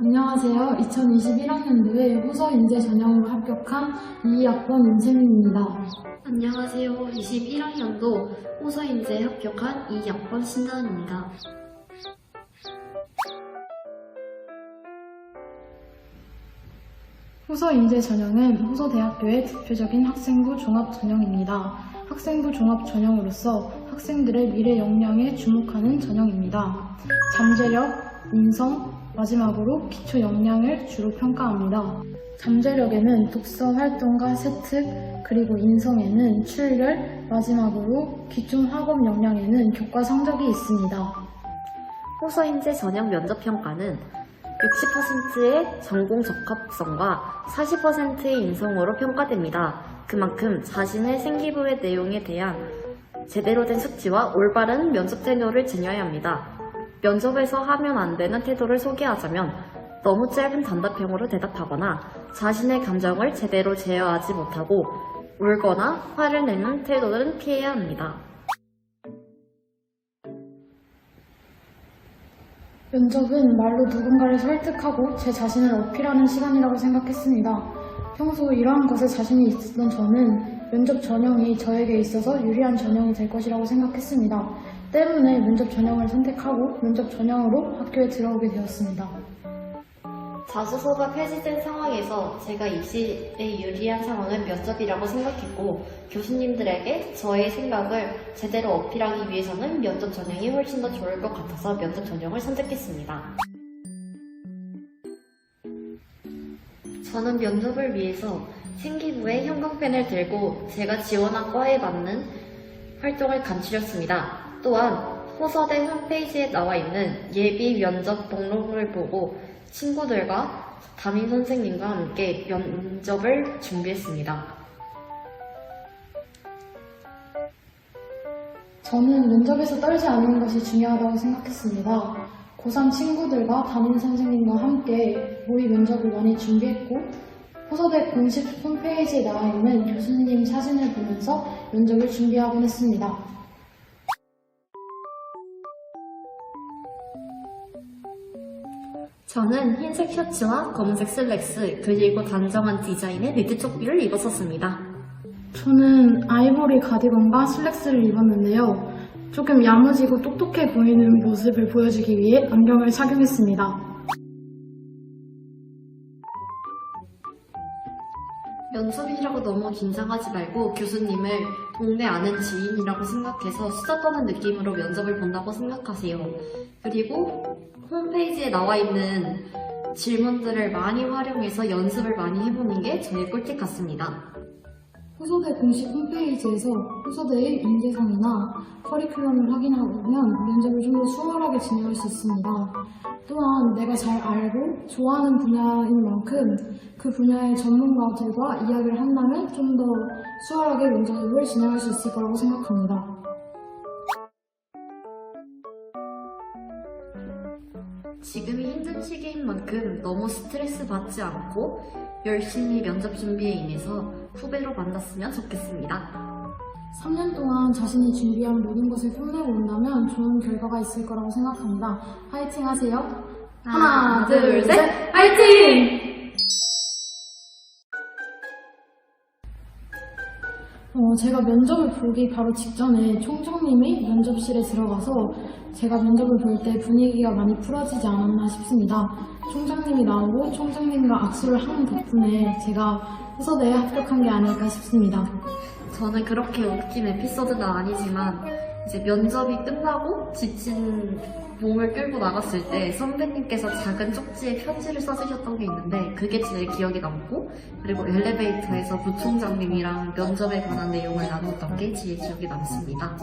안녕하세요. 2021학년도에 호서인재 전형으로 합격한 2학번 윤세민입니다. 안녕하세요. 21학년도 호서인재 합격한 2학번 신나은입니다. 호서인재 전형은 호서대학교의 대표적인 학생부 종합 전형입니다. 학생부 종합 전형으로서 학생들의 미래 역량에 주목하는 전형입니다. 잠재력, 인성, 마지막으로 기초 역량을 주로 평가합니다. 잠재력에는 독서 활동과 세특, 그리고 인성에는 출결, 마지막으로 기초 학업 역량에는 교과 성적이 있습니다. 호서인재 전형 면접 평가는 60%의 전공 적합성과 40%의 인성으로 평가됩니다. 그만큼 자신의 생기부의 내용에 대한 제대로 된 숙지와 올바른 면접 태도를 지녀야 합니다. 면접에서 하면 안 되는 태도를 소개하자면 너무 짧은 단답형으로 대답하거나 자신의 감정을 제대로 제어하지 못하고 울거나 화를 내는 태도는 피해야 합니다. 면접은 말로 누군가를 설득하고 제 자신을 어필하는 시간이라고 생각했습니다. 평소 이러한 것에 자신이 있었던 저는 면접 전형이 저에게 있어서 유리한 전형이 될 것이라고 생각했습니다. 때문에 면접 전형을 선택하고 면접 전형으로 학교에 들어오게 되었습니다. 자소서가 폐지된 상황에서 제가 입시에 유리한 상황은 면접이라고 생각했고 교수님들에게 저의 생각을 제대로 어필하기 위해서는 면접 전형이 훨씬 더 좋을 것 같아서 면접 전형을 선택했습니다. 저는 면접을 위해서 생기부에 형광펜을 들고 제가 지원한 과에 맞는 활동을 감추렸습니다. 또한 호서대 홈페이지에 나와 있는 예비 면접 목록을 보고 친구들과 담임 선생님과 함께 면접을 준비했습니다. 저는 면접에서 떨지 않는 것이 중요하다고 생각했습니다. 고3 친구들과 담임 선생님과 함께 모의 면접을 많이 준비했고 호서대 공식 홈페이지에 나와 있는 교수님 사진을 보면서 면접을 준비하곤 했습니다. 저는 흰색 셔츠와 검은색 슬랙스 그리고 단정한 디자인의 니트 쪽비를 입었었습니다. 저는 아이보리 가디건과 슬랙스를 입었는데요. 조금 야무지고 똑똑해 보이는 모습을 보여주기 위해 안경을 착용했습니다. 면접이라고 너무 긴장하지 말고 교수님을 동네 아는 지인이라고 생각해서 수다 떠는 느낌으로 면접을 본다고 생각하세요. 그리고 홈페이지에 나와 있는 질문들을 많이 활용해서 연습을 많이 해보는 게 저의 꿀팁 같습니다. 호서대 공식 홈페이지에서 호서대의 인재상이나 커리큘럼을 확인하면 면접을 좀 더 수월하게 진행할 수 있습니다. 또한 내가 잘 알고 좋아하는 분야인 만큼 그 분야의 전문가들과 이야기를 한다면 좀 더 수월하게 면접을 진행할 수 있을 거라고 생각합니다. 지금이 힘든 시기인 만큼 너무 스트레스 받지 않고 열심히 면접 준비에 임해서 후배로 만났으면 좋겠습니다. 3년 동안 자신이 준비한 모든 것을 끝내고 온다면 좋은 결과가 있을 거라고 생각합니다. 화이팅 하세요. 하나, 둘, 셋, 화이팅! 어, 제가 면접을 보기 바로 직전에 총장님이 면접실에 들어가서 제가 면접을 볼 때 분위기가 많이 풀어지지 않았나 싶습니다. 총장님이 나오고 총장님과 악수를 하는 덕분에 제가 호서대에 합격한 게 아닐까 싶습니다. 저는 그렇게 웃긴 에피소드는 아니지만 이제 면접이 끝나고 지친 몸을 끌고 나갔을 때 선배님께서 작은 쪽지에 편지를 써주셨던 게 있는데 그게 제일 기억에 남고 그리고 엘리베이터에서 부총장님이랑 면접에 관한 내용을 나눴던 게 제일 기억에 남습니다.